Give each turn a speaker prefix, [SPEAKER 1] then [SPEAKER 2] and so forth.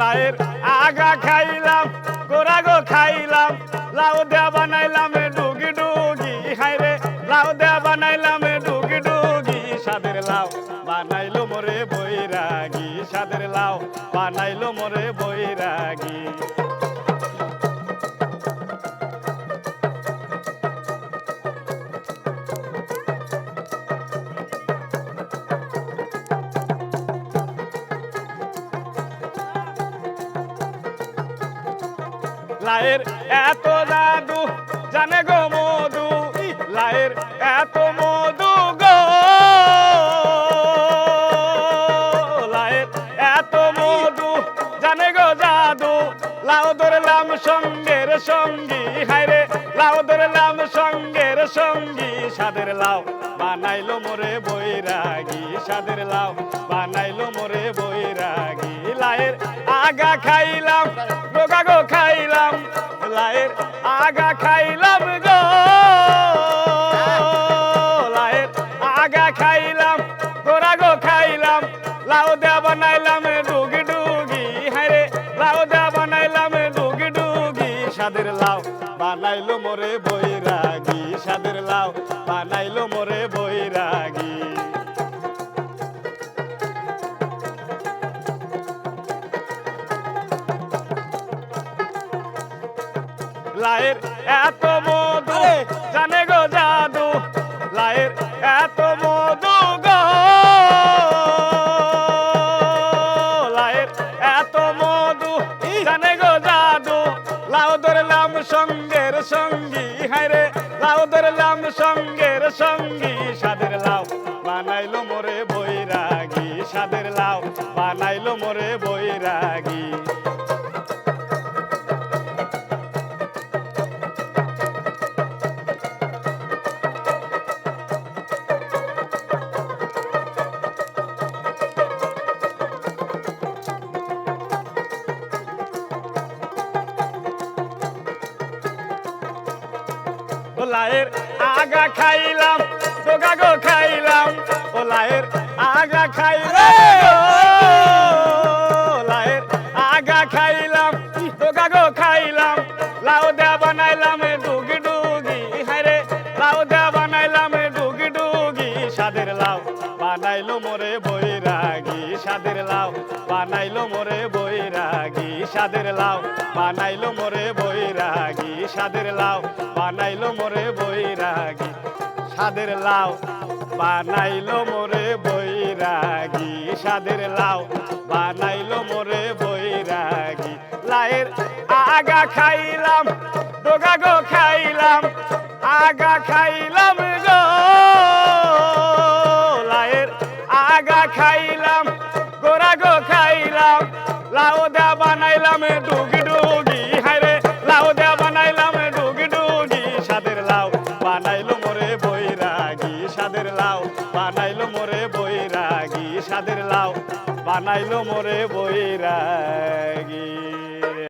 [SPEAKER 1] লাউয়ের আগা খাইলাম, গোড়া গো খাইলাম। লাউ দেয়া বানাইলাম ডুগি ডুগি হাইরে লাউ দেয়া বানাইলাম ডুগি ডুগি। সাদের লাউ বানাইলো মোরে বৈরাগী, সাদের লাউ বানাইলো মোরে বৈরাগী। লায়ের এত জাদু, জানে গো মধু লায়ের এত মধু গো। লায়ের এত মধু, জানে গো জাদু লাউ ধরলাম সঙ্গের সঙ্গী হায়রে লাউ ধরলাম সঙ্গের সঙ্গী, সাদের লাউ বানাইলো মোরে বৈরাগী, সাদের লাউ বানাইলো মোরে বৈরাগী, লায়ের আগা খাইলাম গোগা গো খাইলাম, লায়ের আগা খাইলাম গো। লায়ের আগা খাইলাম গোরা গো খাইলাম, লাউ দেয়া বানাইলাম ডুগি ডুগি। হায়রে লাউ দেয়া বানাইলাম ডুগি ডুগি। সাদের লাউ বানাইলো মোরে বৈরাগী। সাদের লাউ বানাইলো মোরে বৈরাগী। লায়ের এত মধু জানে গো জাদু লায়ের এত মধু গো। লায়ের এত মধু জানে গো জাদু লাউ ধরলাম সঙ্গের সঙ্গী হায়রে লাউ ধরলাম সঙ্গের সঙ্গী সাদের লাউ বানাইলো মোরে বৈরাগী সাদের লাউ বানাইলো মোরে বৈরাগী। লায়ের আগা খাইলাম, ডোগা গো খাইলাম, ও লায়ের আগা খাইলাম। লায়ের আগা খাইলাম, ডোগা গো খাইলাম, লাউ দেয়া বানাইলাম ডুগি ডুগি হায়রে লাউ দেয়া বানাইলাম ডুগি ডুগি সাদের লাউ বানাইলো মোরে বৈরাগী সাদের লাউ বানাইলো মোরে বৈরাগী সাদের লাউ বানাইলো মোরে বৈরাগী। সাদের লাউ বানাইলো মোরে বৈরাগী। সাদের লাউ বানাইলো মোরে বৈরাগী। সাদের লাউ বানাইলো মোরে বৈরাগী। লায়ের আগা খাইলাম, ডোগা গো খাইলাম, আগা খাইলাম গো। লায়ের আগা খাইলাম, গোরা গো খাইলাম লাউ দা বানাইলাম ডুগি ডুগি হায়রে। লাউ দা বানাইলাম ডুগি ডুগি সাদের লাউ বানাইলো মোরে বৈরাগী, সাদের লাউ বানাইলো মোরে বৈরাগী, সাদের লাউ বানাইলো মোরে বৈরাগী।